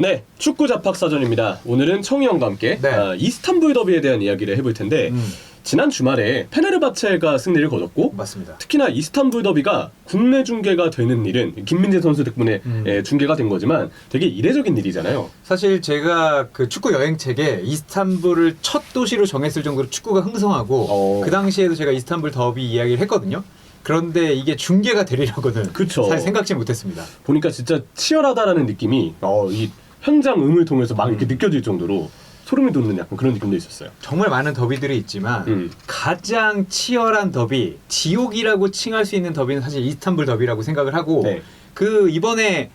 네, 축구 잡학 사전입니다. 오늘은 청희 형과 함께 네. 아, 이스탄불 더비에 대한 이야기를 해볼 텐데 음. 지난 주말에 페네르바체가 승리를 거뒀고 맞습니다. 특히나 이스탄불 더비가 국내 중계가 되는 일은 김민재 선수 덕분에 음. 예, 중계가 된 거지만 되게 이례적인 일이잖아요. 사실 제가 그 축구 여행책에 이스탄불을 첫 도시로 정했을 정도로 축구가 흥성하고 어. 그 당시에도 제가 이스탄불 더비 이야기를 했거든요. 그런데 이게 중계가 되리라고는 그쵸. 사실 생각지 못했습니다. 보니까 진짜 치열하다라는 느낌이 어, 이 현장 음을 통해서 막 음. 이렇게 느껴질 정도로 소름이 돋는 약간 그런 느낌도 있었어요. 정말 많은 더비들이 있지만 음. 가장 치열한 더비, 지옥이라고 칭할 수 있는 더비는 사실 이스탄불 더비라고 생각을 하고 네. 그 이번에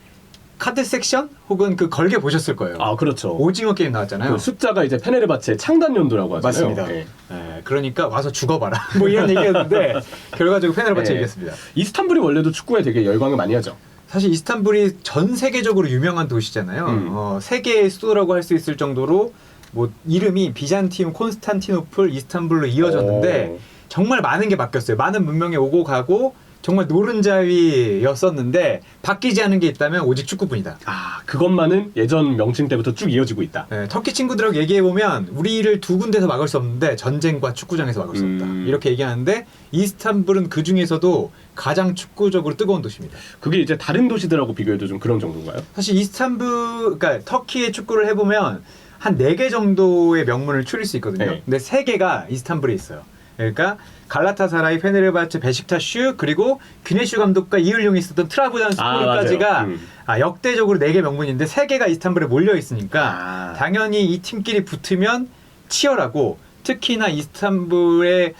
카드 섹션 혹은 그 걸개 보셨을 거예요. 아 그렇죠. 오징어 게임 나왔잖아요. 그 숫자가 이제 페네르바체 창단 연도라고 하잖아요. 맞습니다. 예. 예, 그러니까 와서 죽어봐라. 뭐 이런 얘기였는데 결과적으로 페네르바체 네. 이겼습니다. 이스탄불이 원래도 축구에 되게 열광을 많이 하죠. 사실 이스탄불이 전 세계적으로 유명한 도시잖아요. 음. 어, 세계의 수도라고 할 수 있을 정도로 뭐 이름이 비잔티움, 콘스탄티노플, 이스탄불로 이어졌는데 오. 정말 많은 게 바뀌었어요. 많은 문명이 오고 가고 정말 노른자위였었는데 바뀌지 않은 게 있다면 오직 축구뿐이다. 아 그것만은 예전 명칭 때부터 쭉 이어지고 있다. 예, 터키 친구들하고 얘기해 보면 우리를 두 군데서 막을 수 없는데 전쟁과 축구장에서 막을 수 없다. 음. 이렇게 얘기하는데 이스탄불은 그 중에서도 가장 축구적으로 뜨거운 도시입니다. 그게 이제 다른 도시들하고 비교해도 좀 그런 정도인가요? 사실 이스탄불, 그러니까 터키의 축구를 해보면 한 네 개 정도의 명문을 추릴 수 있거든요. 네. 근데 세 개가 이스탄불에 있어요. 그러니까 갈라타사라이, 페네르바체, 베식타슈 그리고 귀네슈 감독과 이을용이 있었던 트라부잔 스포르까지가 맞아요. 음. 아, 역대적으로 네 개 명문인데 세 개가 이스탄불에 몰려 있으니까 아. 당연히 이 팀끼리 붙으면 치열하고 특히나 이스탄불의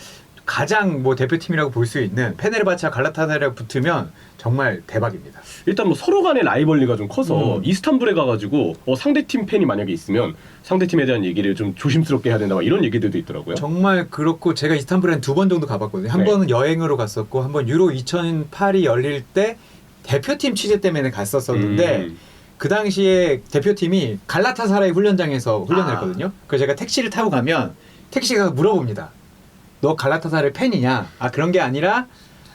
가장 뭐 대표팀이라고 볼 수 있는 페네르바체와 갈라타사라이가 붙으면 정말 대박입니다. 일단 뭐 서로 간의 라이벌리가 좀 커서 음. 이스탄불에 가가지고 어, 상대팀 팬이 만약에 있으면 상대팀에 대한 얘기를 좀 조심스럽게 해야 된다 막 이런 얘기들도 있더라고요. 정말 그렇고 제가 이스탄불에 한두번 정도 가봤거든요. 한 네. 번은 여행으로 갔었고 한 번 유로 2008이 열릴 때 대표팀 취재 때문에 갔었었는데 음. 그 당시에 대표팀이 갈라타사라이 훈련장에서 훈련을 아. 했거든요. 그래서 제가 택시를 타고 가면 택시가 물어봅니다. 너 갈라타사라이 팬이냐? 아 그런 게 아니라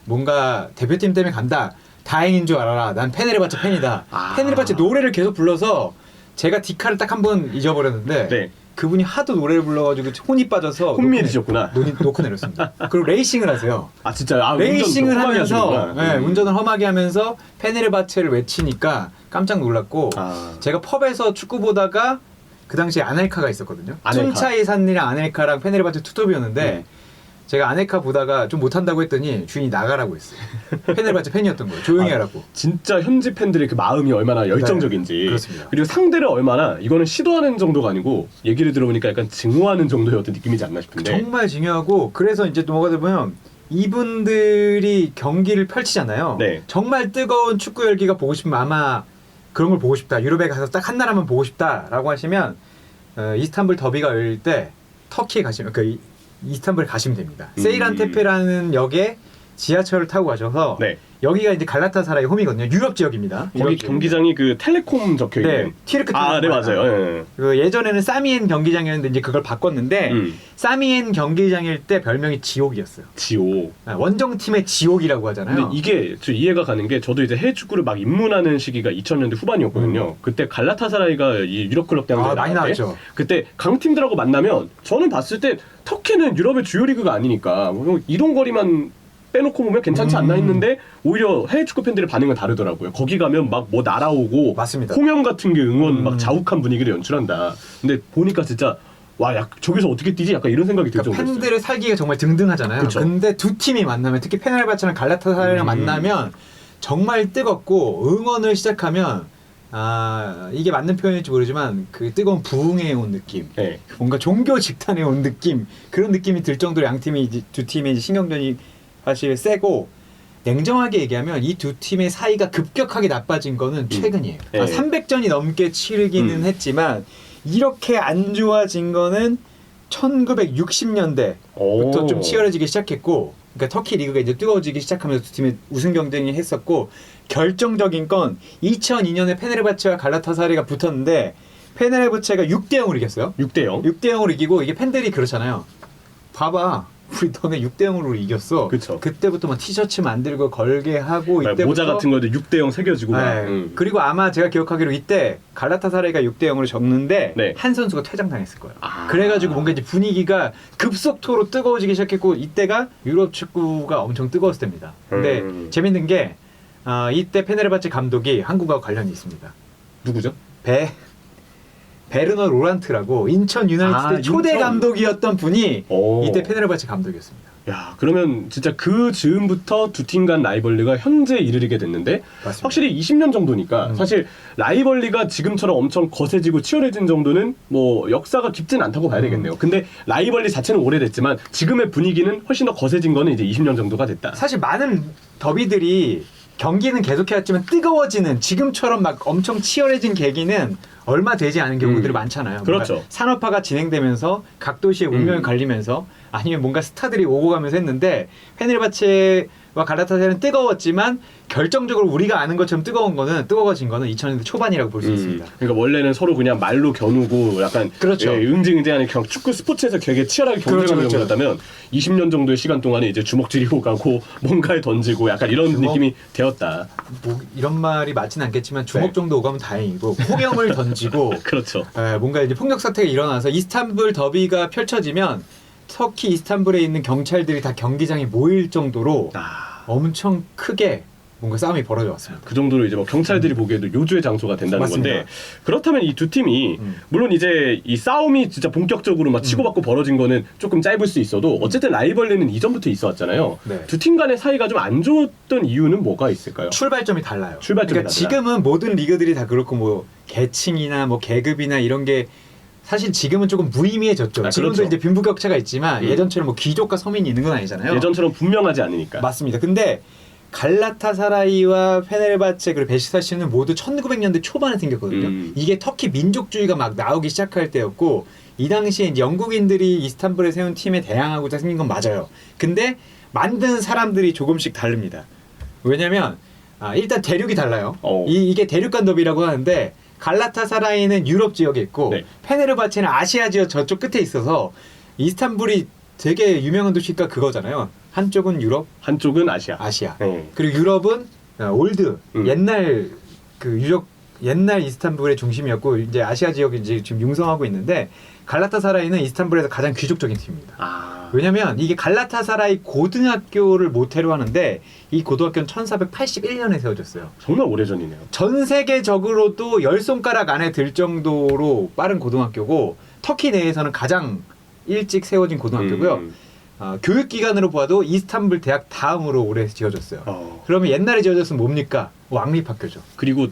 뭔가 대표팀 때문에 간다. 다행인 줄 알아라. 난 페네르바체 팬이다. 아. 페네르바체 노래를 계속 불러서 제가 디카를 딱 한 번 잊어버렸는데 네. 그분이 하도 노래를 불러가지고 혼이 빠져서 혼미해지셨구나. 노, 노크 내렸습니다. 그리고 레이싱을 하세요. 아 진짜 아, 레이싱을 운전 하면서. 네, 음. 운전을 험하게 하면서 페네르바체를 외치니까 깜짝 놀랐고 아. 제가 펍에서 축구 보다가 그 당시에 아넬카가 있었거든요. 아넬카. 춘차이 산이랑 아넬카랑 페네르바체 투톱이었는데 음. 제가 아넬카 보다가 좀 못한다고 했더니 주인이 나가라고 했어요. 페네르바체 팬이었던 거예요. 조용히 아, 하라고. 진짜 현지 팬들의 그 마음이 얼마나 열정적인지 네, 그렇습니다. 그리고 상대를 얼마나 이거는 시도하는 정도가 아니고 얘기를 들어보니까 약간 증오하는 정도의 어떤 느낌이지 않나 싶은데 정말 중요하고 그래서 이제 또 뭐가 되면 이분들이 경기를 펼치잖아요. 네. 정말 뜨거운 축구 열기가 보고 싶으면 아마 그런 걸 보고 싶다. 유럽에 가서 딱 한 나라만 보고 싶다라고 하시면 어, 이스탄불 더비가 열릴 때 터키에 가시면 그 이- 이스탄불에 가시면 됩니다. 음. 세이란 테페라는 역에 지하철을 타고 가셔서 네. 여기가 이제 갈라타사라의 홈이거든요. 유럽 지역입니다. 거기. 경기장이 그 텔레콤 적혀 있는 네, 티르크 아, 네 맞아요. 예. 그 예전에는 사미엔 경기장이었는데 이제 그걸 바꿨는데 음. 사미엔 경기장일 때 별명이 지옥이었어요. 지오. 아, 원정 팀의 지옥이라고 하잖아요. 근데 이게 저 이해가 가는 게 저도 이제 해외 축구를 막 입문하는 시기가 2000년대 후반이었거든요. 그때 갈라타사라이가 이 유럽 클럽 대항전 음. 아, 많이 나왔죠. 그때 강팀들하고 만나면 저는 봤을 때 터키는 유럽의 주요 리그가 아니니까 뭐 이동 거리만 빼놓고 보면 괜찮지 않나 음. 했는데 오히려 해외 축구 팬들의 반응은 다르더라고요. 거기 가면 막 뭐 날아오고 맞습니다. 홍영 같은 게 응원 음. 막 자욱한 분위기를 연출한다. 근데 보니까 진짜 와, 야, 저기서 어떻게 뛰지? 약간 이런 생각이 들 그러니까 정도였어요. 팬들의 살기가 정말 등등하잖아요. 그쵸. 근데 두 팀이 만나면 특히 페네르바체랑 갈라타사라이랑 음. 만나면 정말 뜨겁고 응원을 시작하면 아 이게 맞는 표현일지 모르지만 그 뜨거운 부흥에 온 느낌, 네. 뭔가 종교 집단에 온 느낌 그런 느낌이 들 정도로 양 팀이 이제 두 팀의 이제 신경전이 사실 세고 냉정하게 얘기하면 이 두 팀의 사이가 급격하게 나빠진 거는 최근이에요. 네. 아, 300전이 넘게 치르기는 음. 했지만 이렇게 안 좋아진 거는 1960년대부터 오. 좀 치열해지기 시작했고, 그러니까 터키 리그가 이제 뜨거워지기 시작하면서 두 팀의 우승 경쟁이 했었고 결정적인 건 2002년에 페네르바체와 갈라타사리가 붙었는데 페네르바체가 6대 0으로 이겼어요. 6대 0. 6대 0으로 이기고 이게 팬들이 그렇잖아요. 봐봐. 우리 너네 6대 0으로 이겼어. 그쵸. 그때부터 막 티셔츠 만들고 걸게 하고 막 이때부터 모자 같은 거도 6대 0 새겨지고 막. 네. 음. 그리고 아마 제가 기억하기로 이때 갈라타사라이가 6대 0으로 졌는데 네. 한 선수가 퇴장당했을 거예요. 아. 그래가지고 뭔가 이제 분위기가 급속도로 뜨거워지기 시작했고 이때가 유럽 축구가 엄청 뜨거웠을 때입니다. 근데 음. 재밌는 게 아, 이때 페네르바체 감독이 한국과 관련이 있습니다. 누구죠? 베 베르너 로란트라고 인천 유나이티드 아, 초대 인천. 감독이었던 분이 오. 이때 페네르바체 감독이었습니다. 야, 그러면 진짜 그 즈음부터 두 팀 간 라이벌리가 현재 이르게 됐는데 맞습니다. 확실히 20년 정도니까 음. 사실 라이벌리가 지금처럼 엄청 거세지고 치열해진 정도는 뭐 역사가 깊진 않다고 봐야 음. 되겠네요. 근데 라이벌리 자체는 오래됐지만 지금의 분위기는 훨씬 더 거세진 거는 이제 20년 정도가 됐다. 사실 많은 더비들이 경기는 계속해왔지만 뜨거워지는 지금처럼 막 엄청 치열해진 계기는 얼마 되지 않은 경우들이 음. 많잖아요. 그렇죠. 산업화가 진행되면서 각 도시의 운명이 음. 갈리면서 아니면 뭔가 스타들이 오고 가면서 했는데 페네르바체 와 갈라타사라는 뜨거웠지만 결정적으로 우리가 아는 것처럼 뜨거운 거는 뜨거워진 거는 2000년대 초반이라고 볼수 음, 있습니다. 그러니까 원래는 서로 그냥 말로 겨누고 약간 그렇죠. 예, 응징응징하는 그냥 축구 스포츠에서 되게 치열하게 경쟁하는 그렇죠, 그렇죠. 정도였다면 20년 정도의 시간 동안에 이제 주먹질이고 가고 뭔가에 던지고 약간 이런 주먹? 느낌이 되었다. 뭐 이런 말이 맞진 않겠지만 주먹 네. 정도 오가면 다행이고 호명을 던지고 그렇죠. 에, 뭔가 이제 폭력 사태가 일어나서 이스탄불 더비가 펼쳐지면 터키 이스탄불에 있는 경찰들이 다 경기장에 모일 정도로 아, 엄청 크게 뭔가 싸움이 벌어져 왔습니다. 그 정도로 이제 뭐 경찰들이 보기에도 요주의 장소가 된다는 맞습니다. 건데 그렇다면 이 두 팀이 음. 물론 이제 이 싸움이 진짜 본격적으로 막 치고받고 벌어진 거는 조금 짧을 수 있어도 어쨌든 라이벌리는 이전부터 있어왔잖아요. 네. 두팀 간의 사이가 좀 안 좋았던 이유는 뭐가 있을까요? 출발점이 달라요. 출발점이 그러니까 달라. 지금은 모든 리그들이 다 그렇고 뭐 계층이나 뭐 계급이나 이런 게 사실 지금은 조금 무의미해졌죠. 아, 지금도 그렇죠. 이제 빈부격차가 있지만 음. 예전처럼 뭐 귀족과 서민이 있는 건 아니잖아요. 예전처럼 분명하지 않으니까. 맞습니다. 근데 갈라타사라이와 페네르바체 그리고 베시타시는 모두 1900년대 초반에 생겼거든요. 음. 이게 터키 민족주의가 막 나오기 시작할 때였고 이 당시에 이제 영국인들이 이스탄불에 세운 팀에 대항하고자 생긴 건 맞아요. 근데 만든 사람들이 조금씩 다릅니다. 왜냐면 아, 일단 대륙이 달라요. 어. 이, 이게 대륙간 더비라고 하는데 갈라타사라이는 유럽 지역에 있고 네. 페네르바체는 아시아 지역 저쪽 끝에 있어서 이스탄불이 되게 유명한 도시가 그거잖아요. 한쪽은 유럽, 한쪽은 아시아. 아시아. 네. 그리고 유럽은 어, 올드 음. 옛날 그 유럽 옛날 이스탄불의 중심이었고 이제 아시아 지역이 이제 지금 융성하고 있는데 갈라타사라이는 이스탄불에서 가장 귀족적인 팀입니다. 아. 왜냐면 이게 갈라타사라이 고등학교를 모태로 하는데 이 고등학교는 1481년에 세워졌어요. 정말 오래전이네요. 전 세계적으로도 열 손가락 안에 들 정도로 빠른 고등학교고 터키 내에서는 가장 일찍 세워진 고등학교고요. 음. 어, 교육 기관으로 봐도 이스탄불 대학 다음으로 오래 지어졌어요. 어. 그러면 옛날에 지어졌으면 뭡니까? 왕립학교죠. 그리고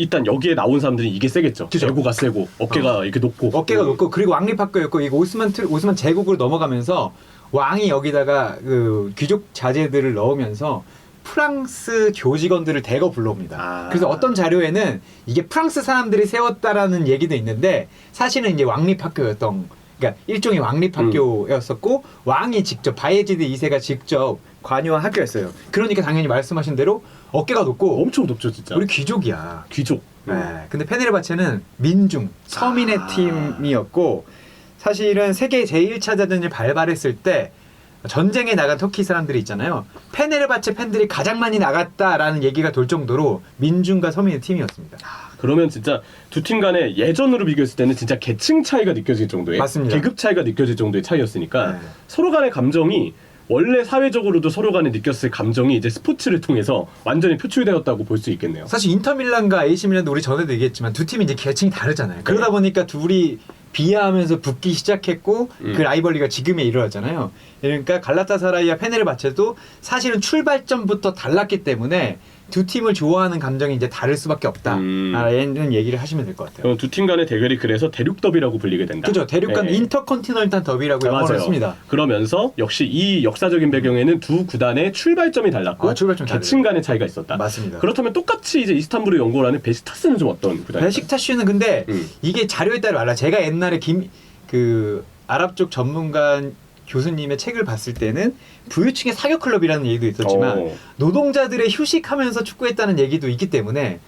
일단 여기에 나온 사람들이 이게 세겠죠. 그죠. 애고가 세고 어깨가 이렇게 높고 어깨가 음. 높고 그리고 왕립학교였고 이거 오스만 틀, 오스만 제국으로 넘어가면서 왕이 여기다가 그 귀족 자제들을 넣으면서 프랑스 교직원들을 대거 불러옵니다. 아. 그래서 어떤 자료에는 이게 프랑스 사람들이 세웠다라는 얘기도 있는데 사실은 이제 왕립학교였던 그러니까 일종의 왕립 학교였었고 왕이 직접 바예지드 2세가 직접 관여한 학교였어요. 그러니까 당연히 말씀하신 대로 어깨가 높고 엄청 높죠 진짜. 우리 귀족이야. 귀족. 음. 네. 근데 페네르바체는 민중 서민의 아. 팀이었고 사실은 세계 제1차 대전이 발발했을 때 전쟁에 나간 터키 사람들이 있잖아요. 페네르바체 팬들이 가장 많이 나갔다라는 얘기가 돌 정도로 민중과 서민의 팀이었습니다. 그러면 진짜 두 팀 간에 예전으로 비교했을 때는 진짜 계층 차이가 느껴질 정도의 맞습니다. 계급 차이가 느껴질 정도의 차이였으니까 네. 서로 간의 감정이 원래 사회적으로도 서로 간에 느꼈을 감정이 이제 스포츠를 통해서 완전히 표출되었다고 볼 수 있겠네요. 사실 인터밀란과 AC 밀란도 우리 전에도 얘기했지만 두 팀이 이제 계층이 다르잖아요. 그러다 네. 보니까 둘이 비하하면서 붙기 시작했고 음. 그 라이벌리가 지금에 이르렀잖아요. 그러니까 갈라타사라이와 페네르바체도 사실은 출발점부터 달랐기 때문에 두 팀을 좋아하는 감정이 이제 다를 수밖에 음. 없다라는 얘기를 하시면 될 것 같아요. 두 팀 간의 대결이 그래서 대륙 더비라고 불리게 된다. 그죠? 대륙간 네. 인터컨티널탄 더비라고 아, 영어를 맞아요. 씁니다. 그러면서 역시 이 역사적인 배경에는 두 구단의 출발점이 달랐고 아, 출발점이 계층 간의 차이가 있었다. 맞습니다. 그렇다면 똑같이 이제 이스탄불을 연고를 하는 베시타스는 좀 어떤 구단일까요? 베식타슈는 근데 음. 이게 자료에 따라 알아. 제가 옛날에 김 그 아랍 쪽 전문가 교수님의 책을 봤을 때는 부유층의 사교 클럽이라는 얘기도 있었지만 어. 노동자들의 휴식하면서 축구했다는 얘기도 있기 때문에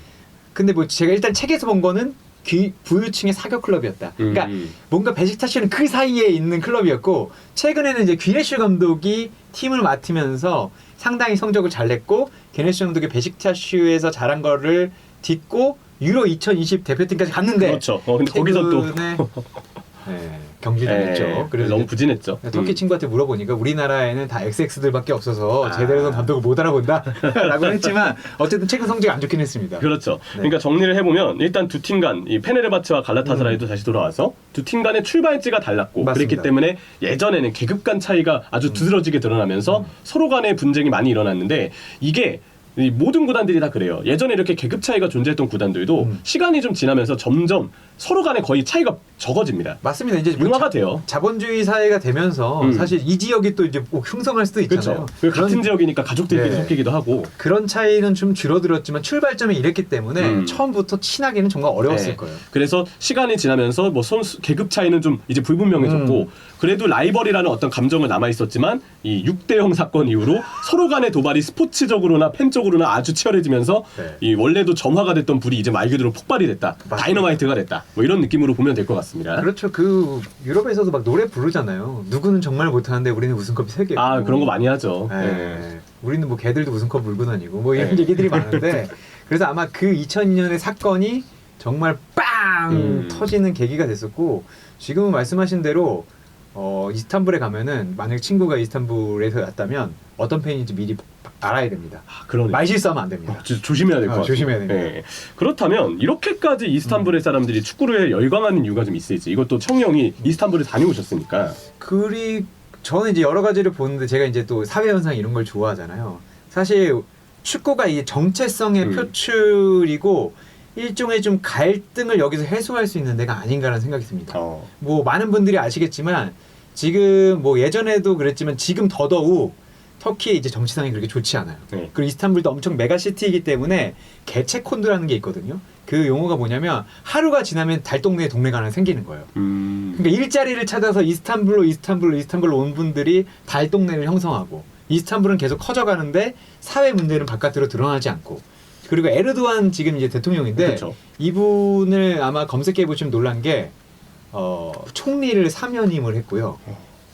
근데 뭐 제가 일단 책에서 본 거는 귀, 부유층의 사교 클럽이었다. 그러니까 음. 뭔가 베식타시는 그 사이에 있는 클럽이었고 최근에는 이제 귀네슈 감독이 팀을 맡으면서 상당히 성적을 잘 냈고 게네슈 감독이 베식타슈에서 잘한 거를 딛고 유로 2020 대표팀까지 갔는데 그렇죠. 어, 근데 거기서 또 네, 경기를 예, 했죠. 그래서 너무 부진했죠. 터키 음. 친구한테 물어보니까 우리나라에는 다 XX들밖에 없어서 아. 제대로 된 감독을 못 알아본다라고 했지만 어쨌든 최근 성적이 안 좋긴 했습니다. 그렇죠. 네. 그러니까 정리를 해보면 일단 두 팀 간 이 페네르바츠와 갈라타사라이도 다시 돌아와서 두 팀 간의 출발지가 달랐고 음. 맞습니다. 그랬기 때문에 예전에는 계급 간 차이가 아주 두드러지게 드러나면서 음. 서로 간의 분쟁이 많이 일어났는데 이게 이 모든 구단들이 다 그래요. 예전에 이렇게 계급 차이가 존재했던 구단들도 음. 시간이 좀 지나면서 점점 서로 간에 거의 차이가 적어집니다. 맞습니다. 이제 뭐 융화가 자- 돼요. 자본주의 사회가 되면서 음. 사실 이 지역이 또 이제 꼭 흉성할 수도 있잖아요. 그렇죠. 그 같은 지역이니까 가족들끼리 네. 섞이기도 하고 그런 차이는 좀 줄어들었지만 출발점이 이랬기 때문에 음. 처음부터 친하기는 정말 어려웠을 네. 거예요. 그래서 시간이 지나면서 뭐 선수 계급 차이는 좀 이제 불분명해졌고 음. 그래도 라이벌이라는 어떤 감정은 남아 있었지만 이 6대형 사건 이후로 서로 간의 도발이 스포츠적으로나 팬적으로나 아주 치열해지면서 네. 이 원래도 점화가 됐던 불이 이제 말 그대로 폭발이 됐다. 맞습니다. 다이너마이트가 됐다. 뭐 이런 느낌으로 보면 될 것 같습니다. 그렇죠. 그 유럽에서도 막 노래 부르잖아요. 누구는 정말 못하는데 우리는 우승컵이 세 개. 아 그런 거 많이 하죠. 네. 네. 우리는 뭐 개들도 우승컵 물고 다니고 뭐 이런 네. 얘기들이 많은데 그래서 아마 그 2002년의 사건이 정말 빵 음. 터지는 계기가 됐었고 지금은 말씀하신 대로 어, 이스탄불에 가면은 만약 친구가 이스탄불에서 왔다면 어떤 팬인지 미리 알아야 됩니다. 아, 그러네. 말 실수하면 안 됩니다. 어, 조- 조심해야 될것 어, 같아요. 조심해야 됩니다. 네. 그렇다면 이렇게까지 이스탄불의 사람들이 축구를 열광하는 이유가 좀 있을지. 이것도 청영이 이스탄불에 다녀오셨으니까. 그리 저는 이제 여러 가지를 보는데 제가 이제 또 사회 현상 이런 걸 좋아하잖아요. 사실 축구가 이 정체성의 음. 표출이고 일종의 좀 갈등을 여기서 해소할 수 있는 데가 아닌가라는 생각이 듭니다. 어. 뭐 많은 분들이 아시겠지만 지금 뭐 예전에도 그랬지만 지금 더더욱 터키의 이제 정치상이 그렇게 좋지 않아요. 네. 그리고 이스탄불도 엄청 메가시티이기 때문에 개체콘도라는 게 있거든요. 그 용어가 뭐냐면 하루가 지나면 달 동네 동네가 하나 생기는 거예요. 음. 그러니까 일자리를 찾아서 이스탄불로 이스탄불로 이스탄불로 온 분들이 달 동네를 형성하고 이스탄불은 계속 커져가는데 사회 문제는 바깥으로 드러나지 않고 그리고 에르도안 지금 이제 대통령인데 그렇죠. 이분을 아마 검색해 보시면 놀란 게 어, 총리를 사면임을 했고요.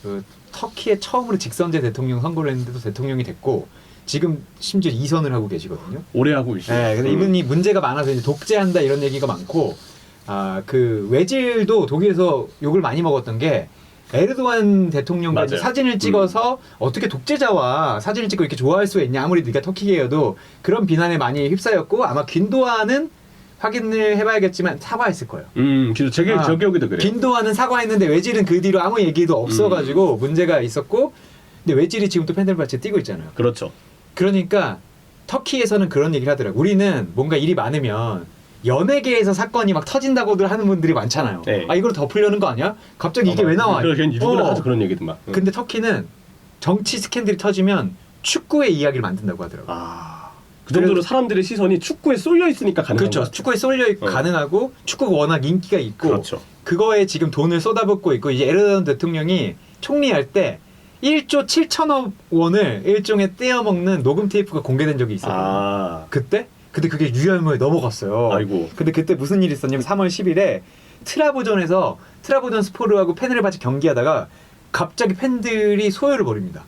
그 터키의 처음으로 직선제 대통령 선거를 했는데도 대통령이 됐고 지금 심지어 이선을 하고 계시거든요. 오래 하고 계시죠. 네, 근데 음. 이분이 문제가 많아서 이제 독재한다 이런 얘기가 많고 아그 외질도 독일에서 욕을 많이 먹었던 게 에르도안 대통령과 맞아요. 음. 사진을 찍어서 어떻게 독재자와 사진을 찍고 이렇게 좋아할 수가 있냐 아무리 네가 터키계여도 그런 비난에 많이 휩싸였고 아마 귄도아는 확인을 해봐야겠지만 사과했을 거예요. 음, 그래서 제, 아, 제 기억에도 그래요. 빈도하는 사과했는데 외질은 그 뒤로 아무 얘기도 없어가지고 음. 문제가 있었고 근데 외질이 지금 또 팬들바치에 뛰고 있잖아요. 그렇죠. 그러니까 터키에서는 그런 얘기를 하더라고요. 우리는 뭔가 일이 많으면 연예계에서 사건이 막 터진다고들 하는 분들이 많잖아요. 네. 아 이걸 덮으려는 거 아니야? 갑자기 이게 어, 왜 나와? 그래, 걔는 누구나 어. 그런 얘기도 막. 응. 근데 터키는 정치 스캔들이 터지면 축구의 이야기를 만든다고 하더라고요. 아, 그 정도로 사람들의 시선이 축구에 쏠려 있으니까 가능한 그렇죠. 축구에 쏠려 어. 가능하고 축구가 워낙 인기가 있고 그렇죠. 그거에 지금 돈을 쏟아붓고 있고 이제 에르도안 대통령이 총리할 때 1조 7천억 원을 일종의 떼어먹는 녹음 테이프가 공개된 적이 있어요. 아, 그때? 근데 그게 유혈무에 넘어갔어요. 아이고. 근데 그때 무슨 일이 있었냐면 3월 10일에 트라보전에서 트라보전 스포르하고 페네르바체 경기하다가 갑자기 팬들이 소요를 벌입니다.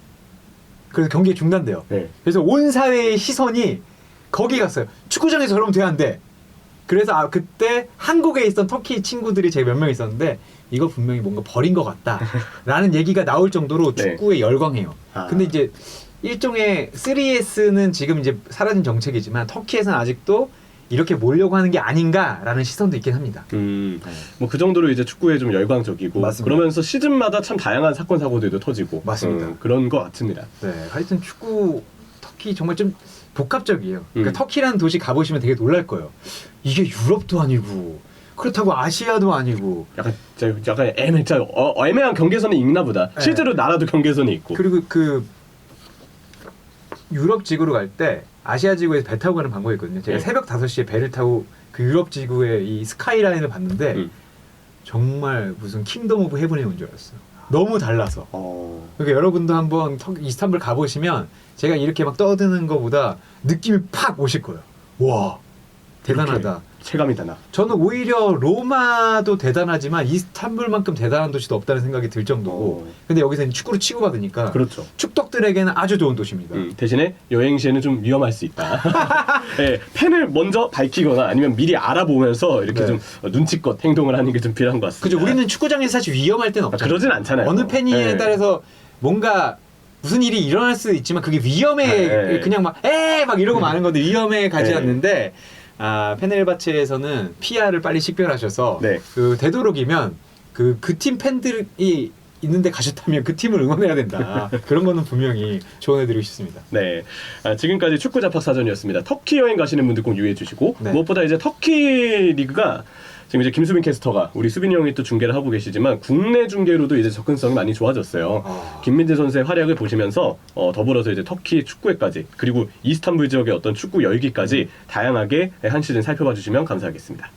그래서 경기가 중단돼요. 네. 그래서 온 사회의 시선이 거기 갔어요. 축구장에서 저러면 돼야 안 돼. 그래서 아 그때 한국에 있던 터키 친구들이 제 몇 명 있었는데 이거 분명히 뭔가 버린 것 같다라는 얘기가 나올 정도로 네. 축구에 열광해요. 아. 근데 이제 일종의 3S는 지금 이제 사라진 정책이지만 터키에서는 아직도 이렇게 몰려고 하는 게 아닌가라는 시선도 있긴 합니다. 음, 뭐그 정도로 이제 축구에 좀 열광적이고 맞습니다. 그러면서 시즌마다 참 다양한 사건 사고들도 터지고 맞습니다. 음, 그런 것 같습니다. 네, 하여튼 축구 터키 정말 좀 복합적이에요. 그러니까 음. 터키라는 도시 가보시면 되게 놀랄 거예요. 이게 유럽도 아니고 그렇다고 아시아도 아니고 약간 저- 약간 애매, 어, 애매한 경계선이 있나 보다. 네. 실제로 나라도 경계선이 있고. 그리고 그 유럽 지구로 갈 때 아시아 지구에서 배 타고 가는 방법이 있거든요. 제가 네. 새벽 5시에 배를 타고 그 유럽 지구의 이 스카이라인을 봤는데 음. 정말 무슨 킹덤 오브 헤븐에 온 줄 알았어요. 너무 달라서. 어, 그러니까 여러분도 한번 터- 이스탄불 가보시면 제가 이렇게 막 떠드는 것보다 느낌이 팍 오실 거예요. 와 대단하다. 이렇게 체감이 되나. 저는 오히려 로마도 대단하지만 이스탄불만큼 대단한 도시도 없다는 생각이 들 정도고. 어. 근데 여기서는 축구를 치고받으니까 그렇죠. 축덕들에게는 아주 좋은 도시입니다. 음, 대신에 여행 시에는 좀 위험할 수 있다. 네, 팬을 먼저 밝히거나 아니면 미리 알아보면서 이렇게 네. 좀 눈치껏 행동을 하는 게 좀 필요한 것 같습니다. 그죠? 우리는 축구장에서 사실 위험할 때는 아, 없잖아요. 그러진 않잖아요. 어느 팬이에 네. 따라서 뭔가 무슨 일이 일어날 수 있지만 그게 위험에 네. 그냥 막 에 막 이러고 마는 건데 위험에 가지 네. 않는데 아 페네르바체에서는 피아를 빨리 식별하셔서 네. 그 되도록이면 그 그 팀 팬들이 있는데 가셨다면 그 팀을 응원해야 된다 그런 거는 분명히 조언해드리고 싶습니다. 네, 아, 지금까지 축구 잡학 사전이었습니다. 터키 여행 가시는 분들 꼭 유의해 주시고 네. 무엇보다 이제 터키 리그가 지금 이제 김수빈 캐스터가 우리 수빈이 형이 또 중계를 하고 계시지만 국내 중계로도 이제 접근성이 많이 좋아졌어요. 아. 김민재 선수의 활약을 보시면서 어, 더불어서 이제 터키 축구회까지 그리고 이스탄불 지역의 어떤 축구 열기까지 다양하게 한 시즌 살펴봐 주시면 감사하겠습니다.